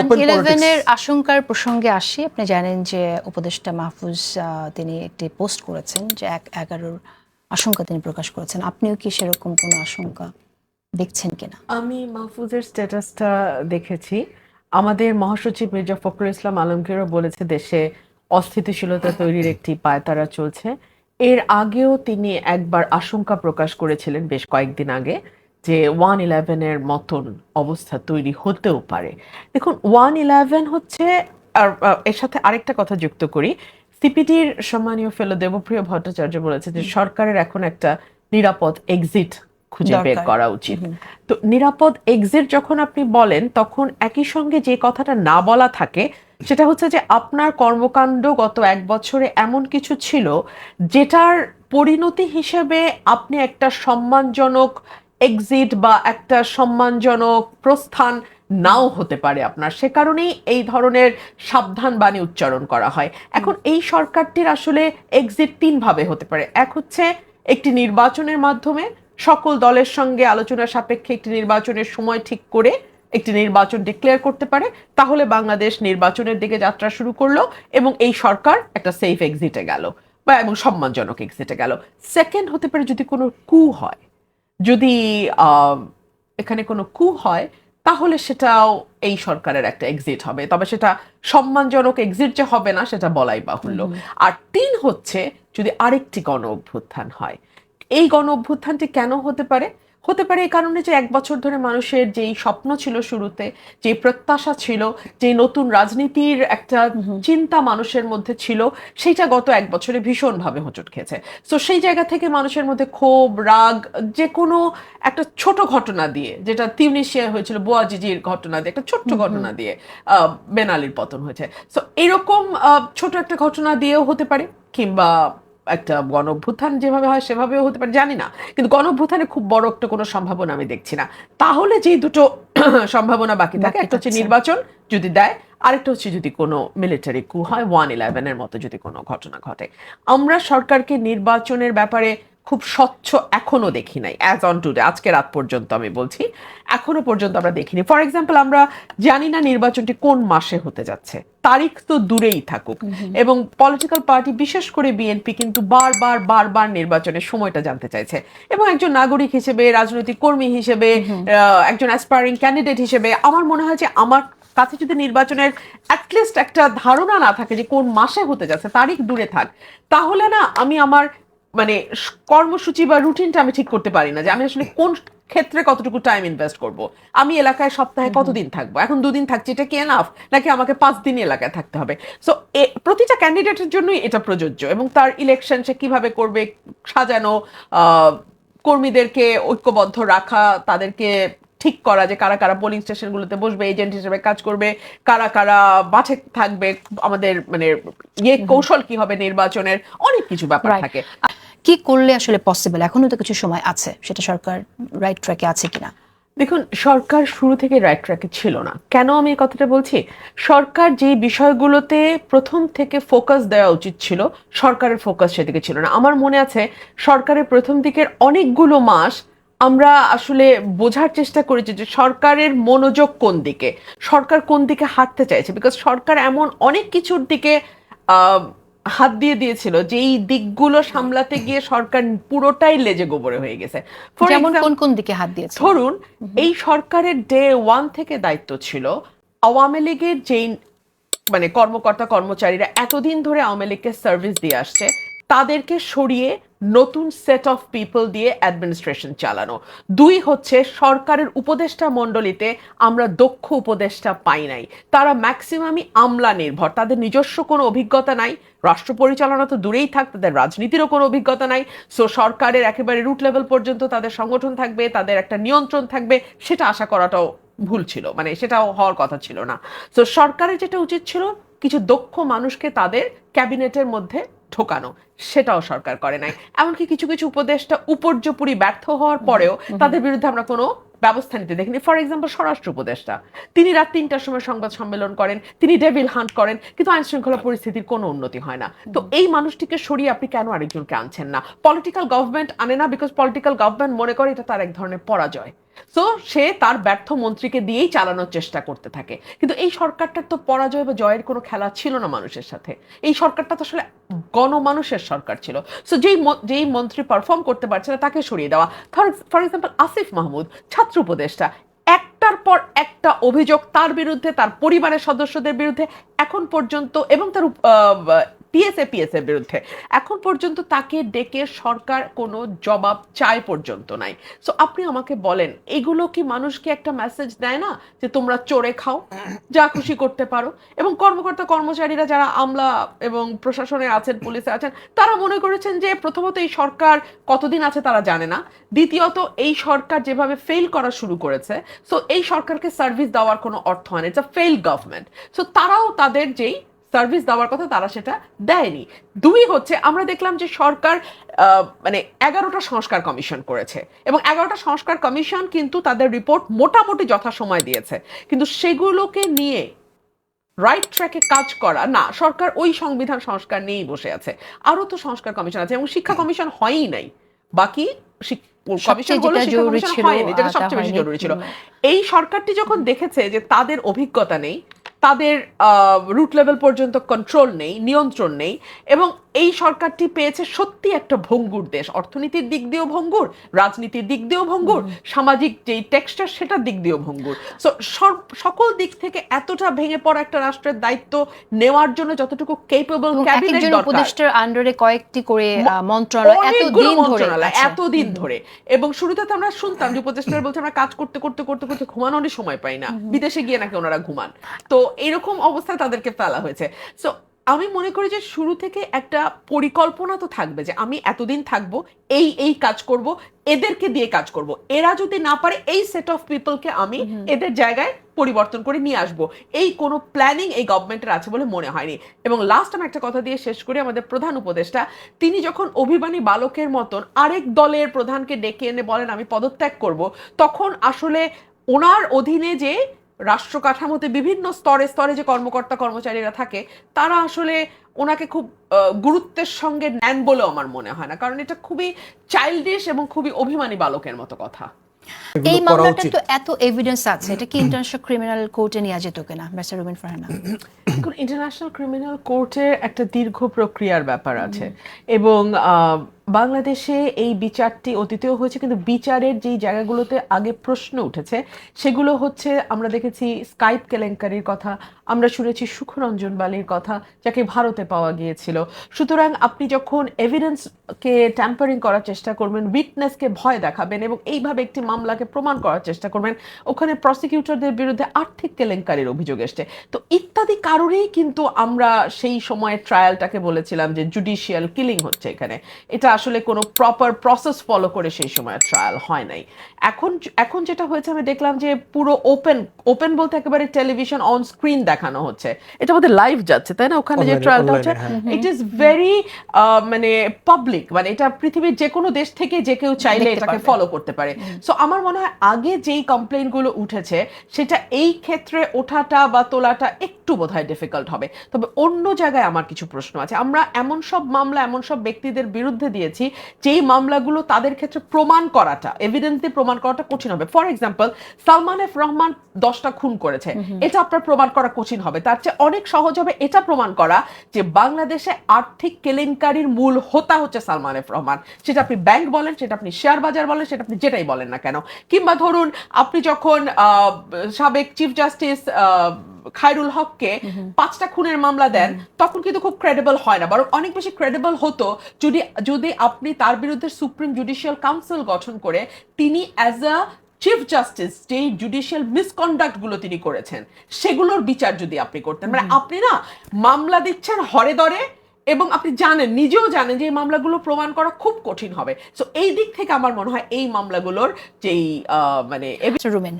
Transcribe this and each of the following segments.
ইলেভেনের আশঙ্কার প্রসঙ্গে আসি। আপনি জানেন যে উপদেষ্টা মাহফুজ তিনি একটি পোস্ট করেছেন যে এক এগারোর আশঙ্কা তিনি প্রকাশ করেছেন। আপনিও কি সেরকম কোনো আশঙ্কা দেখছেন কিনা? আমি মাহফুজের স্ট্যাটাসটা দেখেছি। আমাদের মহাসচিব মির্জা ফখরুল ইসলাম আলমগীরও বলেছে দেশে অস্থিতিশীলতা তৈরির একটি পায়তারা চলছে। এর আগেও তিনি একবার আশঙ্কা প্রকাশ করেছিলেন বেশ কয়েকদিন আগে। যে ওয়ান ইলেভেনের মতন অবস্থা তৈরি হতেও পারে। দেখুন ওয়ান ইলেভেন হচ্ছে আর এর সাথে আরেকটা কথা যুক্ত করি। সিপিটির সম্মানীয় ফেলো দেবপ্রিয় ভট্টাচার্য বলেছে যে সরকারের এখন একটা নিরাপদ এক্সিট খুঁজে বের করা উচিত। তো নিরাপদ এক্সিট যখন আপনি বলেন তখন একই সঙ্গে যে কথাটা না বলা থাকে সেটা হচ্ছে যে আপনার কর্মকাণ্ড গত এক বছরে এমন কিছু ছিল যেটার পরিণতি হিসেবে আপনি একটা সম্মানজনক এক্সিট বা একটা সম্মানজনক প্রস্থান নাও হতে পারে আপনার। সে কারণেই এই ধরনের সাবধান বাণী উচ্চারণ করা হয়। এখন এই সরকারটির আসলে এক্সিট তিন ভাবে হতে পারে। এক হচ্ছে একটি নির্বাচনের মাধ্যমে সকল দলের সঙ্গে আলোচনা সাপেক্ষে একটি নির্বাচনের সময় ঠিক করে একটি নির্বাচন ডিক্লেয়ার করতে পারে। তাহলে বাংলাদেশ নির্বাচনের দিকে যাত্রা শুরু করল এবং এই সরকার একটা সেফ এক্সিটে গেল বা এবং সম্মানজনক এক্সিটে গেল। সেকেন্ড হতে পারে যদি কোনো কু হয়। যদি আহ, এখানে কোনো কু হয় তাহলে সেটাও এই সরকারের একটা এক্সিট হবে। তবে সেটা সম্মানজনক এক্সিট যে হবে না সেটা বলাই বাহুল্য। আর তিন হচ্ছে যদি আরেকটি গণ অভ্যুত্থান হয় এই গণ অভ্যুত্থানটি কেন হতে পারে? হতে পারে এই কারণে যে এক বছর ধরে মানুষের যেই স্বপ্ন ছিল শুরুতে যে প্রত্যাশা ছিল যে নতুন রাজনীতির একটা চিন্তা মানুষের মধ্যে ছিল সেইটা গত এক বছরে ভীষণভাবে হোঁচট খেয়েছে। সো সেই জায়গা থেকে মানুষের মধ্যে ক্ষোভ রাগ যে কোনো একটা ছোট ঘটনা দিয়ে যেটা তিউনিশিয়া হয়েছিল বোয়াজিজির ঘটনা দিয়ে একটা ছোট্ট ঘটনা দিয়ে আহ, বেনালির পতন হয়েছে। সো এরকম আহ, ছোট একটা ঘটনা দিয়েও হতে পারে কিংবা একটা গণ অভ্যুত্থান যেভাবে হয় সেভাবেও হতে পারে জানি না। কিন্তু গণ অভ্যুত্থানে খুব বড় একটা কোনো সম্ভাবনা আমি দেখছি না। তাহলে যেই দুটো সম্ভাবনা বাকি থাকে একটা হচ্ছে নির্বাচন যদি দেয় আরেকটা হচ্ছে যদি কোনো মিলিটারি কু হয় ওয়ান ইলেভেনের মতো যদি কোনো ঘটনা ঘটে। আমরা সরকারকে নির্বাচনের ব্যাপারে খুব স্বচ্ছ এখনও দেখি নাই অ্যাজ অন টুডে আজকে রাত পর্যন্ত আমি বলছি এখনও পর্যন্ত আমরা দেখিনি। ফর এক্সাম্পল আমরা জানি না নির্বাচনটি কোন মাসে হতে যাচ্ছে তারিখ তো দূরেই থাকুক। এবং পলিটিক্যাল পার্টি বিশেষ করে বিএনপি কিন্তু বারবার বারবার নির্বাচনের সময়টা জানতে চাইছে। এবং একজন নাগরিক হিসেবে রাজনৈতিক কর্মী হিসেবে একজন অ্যাসপায়ারিং ক্যান্ডিডেট হিসেবে আমার মনে হয় যে আমার কাছে যদি নির্বাচনের অ্যাটলিস্ট একটা ধারণা না থাকে যে কোন মাসে হতে যাচ্ছে তারিখ দূরে থাক তাহলে না আমি আমার মানে কর্মসূচি বা রুটিনটা আমি ঠিক করতে পারি না যে আমি আসলে কোন ক্ষেত্রে কতটুকু টাইম ইনভেস্ট করব। আমি এলাকায় সপ্তাহে কতদিন থাকব? এখন দুদিন থাকছি এটা কি এনাফ নাকি আমাকে পাঁচ দিন এলাকায় থাকতে হবে? সো প্রতিটা ক্যান্ডিডেটের জন্যই এটা প্রযোজ্য এবং তার ইলেকশন সে কীভাবে করবে সাজানো কর্মীদেরকে ঐক্যবদ্ধ রাখা তাদেরকে ঠিক করা যে কারা কারা পোলিং স্টেশনগুলোতে বসবে এজেন্ট হিসেবে কাজ করবে কারা কারা মাঠে থাকবে আমাদের মানে ইয়ে কৌশল কি হবে নির্বাচনের অনেক কিছু ব্যাপার থাকে। কি করলে আসলে পসিবল এখনও তো কিছু সময় আছে সেটা সরকার রাইট ট্র্যাকে আছে কিনা? দেখুন সরকার শুরু থেকে রাইট ট্র্যাকে ছিল না। কেন আমি এই কথাটা বলছি? সরকার যে বিষয়গুলোতে প্রথম থেকে ফোকাস দেওয়া উচিত ছিল সরকারের ফোকাস সেদিকে ছিল না। আমার মনে আছে সরকারের প্রথম দিকের অনেকগুলো মাস আমরা আসলে বোঝার চেষ্টা করেছি যে সরকারের মনোযোগ কোন দিকে? সরকার কোন দিকে হাঁটতে চাইছে? বিকজ সরকার এমন অনেক কিছুর দিকে হাত দিয়ে দিয়েছিল যে এই দিকগুলো সামলাতে গিয়ে সরকার পুরোটাই লেজে গোবরে হয়ে গেছে। যেমন কোন কোন দিকে হাত দিয়েছে? ধরুন এই সরকারের ডে ওয়ান থেকে দায়িত্ব ছিল আওয়ামী লীগের যেই মানে কর্মকর্তা কর্মচারীরা এতদিন ধরে আওয়ামী লীগকে সার্ভিস দিয়ে আসছে তাদেরকে সরিয়ে নতুন সেট অফ পিপল দিয়ে অ্যাডমিনিস্ট্রেশন চালানো। দুই হচ্ছে সরকারের উপদেষ্টা মণ্ডলীতে আমরা দক্ষ উপদেষ্টা পাই নাই। তারা ম্যাক্সিমামই আমলা নির্ভর। তাদের নিজস্ব কোনো অভিজ্ঞতা নাই। রাষ্ট্র পরিচালনা তো দূরেই থাক, তাদের রাজনীতিরও কোনো অভিজ্ঞতা নাই। সো সরকারের একেবারে রুট লেভেল পর্যন্ত তাদের সংগঠন থাকবে, তাদের একটা নিয়ন্ত্রণ থাকবে, সেটা আশা করাটাও ভুল ছিল। মানে সেটাও হওয়ার কথা ছিল না। সো সরকারের যেটা উচিত ছিল কিছু দক্ষ মানুষকে তাদের ক্যাবিনেটের মধ্যে ঢোকানো সেটাও সরকার করে নাই। এমনকি কিছু কিছু উপদেশটা উপর্যপুরি ব্যর্থ হওয়ার পরেও তাদের বিরুদ্ধে আমরা কোনো ব্যবস্থা নিতে দেখিনি। ফর এক্সাম্পল স্বরাষ্ট্র উপদেষ্টা। তিনি রাত তিনটার সময় সংবাদ সম্মেলন করেন তিনি ডেভিল হান্ট করেন কিন্তু আইন শৃঙ্খলা পরিস্থিতির কোনো উন্নতি হয় না। তো এই মানুষটিকে সরিয়ে আপনি কেন আরেকজনকে আনছেন না? পলিটিক্যাল গভর্নমেন্ট আনে না বিকজ পলিটিক্যাল গভর্নমেন্ট মনে করে এটা তার এক ধরনের পরাজয়। সো সে তার ব্যর্থ মন্ত্রীকে দিয়েই চালানোর চেষ্টা করতে থাকে। কিন্তু এই সরকারটার তো পরাজয় বা জয়ের কোনো খেলা ছিল না মানুষের সাথে। এই সরকারটা তো আসলে গণমানুষের সরকার ছিল। সো যেই যেই মন্ত্রী পারফর্ম করতে পারছে না, তাকে সরিয়ে দেওয়া। ফর এক্সাম্পল আসিফ মাহমুদ ছাত্র উপদেষ্টা, একটার পর একটা অভিযোগ তার বিরুদ্ধে, তার পরিবারের সদস্যদের বিরুদ্ধে, এখন পর্যন্ত এবং তার পিএসএ বিরুদ্ধে। এখন পর্যন্ত তাকে ডেকে সরকার কোনো জবাব চায় পর্যন্ত নাই। সো আপনি আমাকে বলেন, এগুলো কি মানুষকে একটা মেসেজ দেয় না যে তোমরা চড়ে খাও, যা খুশি করতে পারো? এবং কর্মকর্তা, কর্মচারীরা যারা আমলা এবং প্রশাসনে আছেন, পুলিশে আছেন, তারা মনে করেছেন যে প্রথমত এই সরকার কতদিন আছে তারা জানে না। দ্বিতীয়ত, এই সরকার যেভাবে ফেল করা শুরু করেছে সো এই সরকারকে সার্ভিস দেওয়ার কোনো অর্থ হয় না। It's a fail government so তারাও তাদের যেই সার্ভিস দেওয়ার কথা তারা সেটা দেয়নি। দুই হচ্ছে আমরা দেখলাম যে সরকার মানে এগারোটা সংস্কার কমিশন করেছে। এবং এগারোটা সংস্কার কমিশন কিন্তু তাদের রিপোর্ট মোটামুটি যথাসময় দিয়েছে। কিন্তু সেগুলোকে নিয়ে রাইট ট্র্যাকে কাজ করা না সরকার ওই সংবিধান সংস্কার নিয়েই বসে আছে। আরও তো সংস্কার কমিশন আছে এবং শিক্ষা কমিশন হয়ই নাই। বাকি এই সরকারটি যখন দেখেছে যে তাদের অভিজ্ঞতা নেই তাদের রুট লেভেল পর্যন্ত কন্ট্রোল নেই নিয়ন্ত্রণ নেই এবং এই সরকারটি পেয়েছে সত্যি একটা ভঙ্গুর দেশ। অর্থনীতির দিক দিয়েও ভঙ্গুর রাজনীতির দিক দিয়েও ভঙ্গুর সামাজিক যেই টেক্সচার সেটার দিক দিয়েও ভঙ্গুর। সো সকল দিক থেকে এতটা ভেঙে পড়া একটা রাষ্ট্রের দায়িত্ব নেওয়ার জন্য যতটুকু কেপেবল ক্যাবিনেট দরকার। উপদেষ্টার আন্ডারে কয়েকটি করে মন্ত্রণালয় এতদিন ধরে। এতদিন ধরে। এবং শুরুতে তো আমরা শুনতাম যে উপদেষ্টারা বলছে আমরা কাজ করতে করতে করতে করতে ঘুমানোরই সময় পাই না। বিদেশে গিয়ে নাকি ওনারা ঘুমান। তো এরকম অবস্থায় তাদেরকে ফেলা হয়েছে। সো আমি মনে করি যে শুরু থেকে একটা পরিকল্পনা তো থাকবে যে আমি এতদিন থাকব এই এই কাজ করব এদেরকে দিয়ে কাজ করব। এরা যদি না পারে এই সেট অফ পিপলকে আমি এদের জায়গায় পরিবর্তন করে নিয়ে আসব। এই কোনো প্ল্যানিং এই গভর্নমেন্টের আছে বলে মনে হয়নি। এবং লাস্ট আমি একটা কথা দিয়ে শেষ করি আমাদের প্রধান উপদেষ্টা। তিনি যখন অভিমানী বালকের মতন আরেক দলের প্রধানকে ডেকে এনে বলেন আমি পদত্যাগ করব তখন আসলে ওনার অধীনে যে রাষ্ট্র কাঠামোতে বিভিন্ন স্তরে স্তরে যে কর্মকর্তা কর্মচারীরা থাকে তারা আসলে ওনাকে খুব আহ, গুরুত্বের সঙ্গে নেন বলেও আমার মনে হয় না। কারণ এটা খুবই চাইল্ডিশ এবং খুবই অভিমানী বালকের মতো কথা। এই মামলাটা তো এত এভিডেন্স আছে এটা কি ইন্টারন্যাশনাল ক্রিমিনাল কোর্টে নিয়ে যেত কিনা mister Rubin Farhana? International criminal কোর্টের একটা দীর্ঘ প্রক্রিয়ার ব্যাপার আছে। এবং আহ, বাংলাদেশে এই বিচারটি অতীতেও হয়েছে, কিন্তু বিচারের যেই জায়গাগুলোতে আগে প্রশ্ন উঠেছে, সেগুলো হচ্ছে, আমরা দেখেছি স্কাইপ কেলেঙ্কারির কথা, আমরা শুনেছি সুখরঞ্জন বালির কথা, যাকে ভারতে পাওয়া গিয়েছিল। সুতরাং আপনি যখন এভিডেন্সকে ট্যাম্পারিং করার চেষ্টা করবেন উইটনেসকে ভয় দেখাবেন এবং এইভাবে একটি মামলাকে প্রমাণ করার চেষ্টা করবেন, ওখানে প্রসিকিউটরদের বিরুদ্ধে আর্থিক কেলেঙ্কারির অভিযোগ এসছে। তো ইত্যাদি কারণেই কিন্তু আমরা সেই সময়ের ট্রায়ালটাকে বলেছিলাম যে জুডিশিয়াল কিলিং হচ্ছে এখানে। এটা আসলে কোনো প্রপার প্রসেস ফলো করে সেই সময় ট্রায়াল হয় নাই। এখন এখন যেটা হয়েছে আমি দেখলাম যে পুরো ওপেন ওপেন বলতে একেবারে টেলিভিশন অন স্ক্রিন দেখানো হচ্ছে। এটা আমাদের লাইভ যাচ্ছে তাই না? ওখানে যে ট্রায়ালটা হচ্ছে। ইট ইজ ভেরি মানে পাবলিক মানে এটা পৃথিবীর যে কোনো দেশ থেকে যে কেউ চাইলে এটাকে ফলো করতে পারে। সো আমার মনে হয় আগে যেই কমপ্লেইনগুলো উঠেছে সেটা এই ক্ষেত্রে ওঠাটা বা তোলাটা একটু বোধহয় ডিফিকাল্ট হবে। তবে অন্য জায়গায় আমার কিছু প্রশ্ন আছে। আমরা এমন সব মামলা এমন সব ব্যক্তিদের বিরুদ্ধে দিয়েছি যেই মামলাগুলো তাদের ক্ষেত্রে প্রমাণ করাটা এভিডেন্স দিয়ে প্রমাণ করাটা কঠিন হবে। For example Salman F Rahman দশটা খুন করেছে। এটা আপনার প্রমাণ করা কঠিন হবে। তার চেয়ে অনেক সহজ হবে এটা প্রমাণ করা যে বাংলাদেশে আর্থিক কেলেঙ্কারির মূল হোতা হচ্ছে সালমান এফ রহমান। সেটা আপনি ব্যাংক বলেন সেটা আপনি শেয়ার বাজার বলেন সেটা আপনি যেটাই বলেন না কেন। কিংবা ধরুন আপনি যখন আহ, সাবেক চিফ জাস্টিস খায়রুল হককে পাঁচটা খুনের মামলা দেন তখন কিন্তু খুব ক্রেডিবল হয় না। বরং অনেক বেশি ক্রেডিবল হতো যদি যদি আপনি তার বিরুদ্ধে সুপ্রিম জুডিশিয়াল কাউন্সিল গঠন করে তিনি অ্যাজ আ চিফ জাস্টিস যে জুডিশিয়াল মিসকন্ডাক্টগুলো তিনি করেছেন সেগুলোর বিচার যদি আপনি করতেন। মানে আপনি না মামলা দিচ্ছেন হরে দরে এবং আপনি জানেন নিজেও জানেন যে এই মামলাগুলো প্রমাণ করা খুব কঠিন হবে। সো এই দিক থেকে আমার মনে হয় এই মামলাগুলোর যেই আহ, মানে রুবিন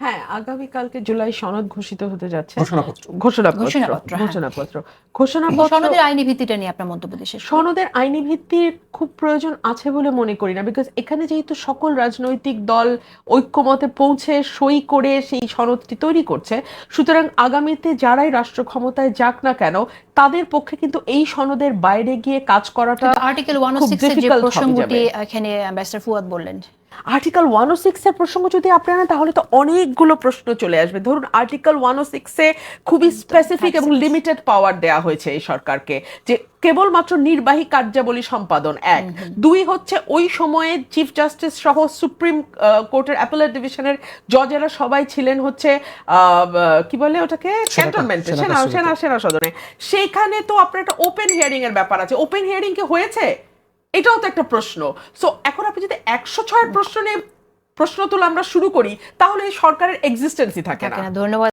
হ্যাঁ আগামীকালকে জুলাই সনদ ঘোষিত হতে যাচ্ছে। ঘোষণাপত্র। ঘোষণাপত্র। ঘোষণাপত্র, হ্যাঁ। ঘোষণাপত্র। সনদের আইনি ভিত্তিটা নিয়ে আপনার মন্তব্য দিয়ে শেষ সনদের আইনি ভিত্তির খুব প্রয়োজন আছে বলে মনে করি না বিকজ এখানে যেহেতু সকল রাজনৈতিক দল ঐক্যমতে পৌঁছে সই করে সেই সনদটি তৈরি করছে সুতরাং আগামীতে যারাই রাষ্ট্র ক্ষমতায় যাক না কেন তাদের পক্ষে কিন্তু এই সনদের বাইরে গিয়ে কাজ করাটা আর্টিকেল ওয়ান খুব সিক্সের যে প্রসঙ্গটি এখানে ব্যারিস্টার ফুয়াদ বললেন আর্টিকেল ওয়ান ও সিক্স এর প্রসঙ্গ যদি আপনি আনেন তাহলে তো অনেকগুলো প্রশ্ন চলে আসবে। ধরুন আর্টিকেল ওয়ান ও সিক্সে খুবই স্পেসিফিক এবং লিমিটেড পাওয়ার দেয়া হয়েছে এই সরকারকে যে কেবলমাত্র নির্বাহী কার্যাবলী সম্পাদন এক। দুই হচ্ছে ওই সময়ে চিফ জাস্টিস সহ সুপ্রিম কোর্টের অ্যাপেলেট ডিভিশনের জজেরা সবাই ছিলেন হচ্ছে কি বলে ওটাকে? ক্যান্টনমেন্টে সেনা সেনা সেনা সেনা সদনে। সেইখানে তো আপনার একটা ওপেন হিয়ারিং এর ব্যাপার আছে। ওপেন হিয়ারিং কি হয়েছে? এটাও তো একটা প্রশ্ন। সো এখন আপনি যদি একশো ছয়ের প্রশ্ন নিয়ে প্রশ্ন তোলা আমরা শুরু করি, তাহলে সরকারের এক্সিস্টেন্সই থাকে না। ধন্যবাদ।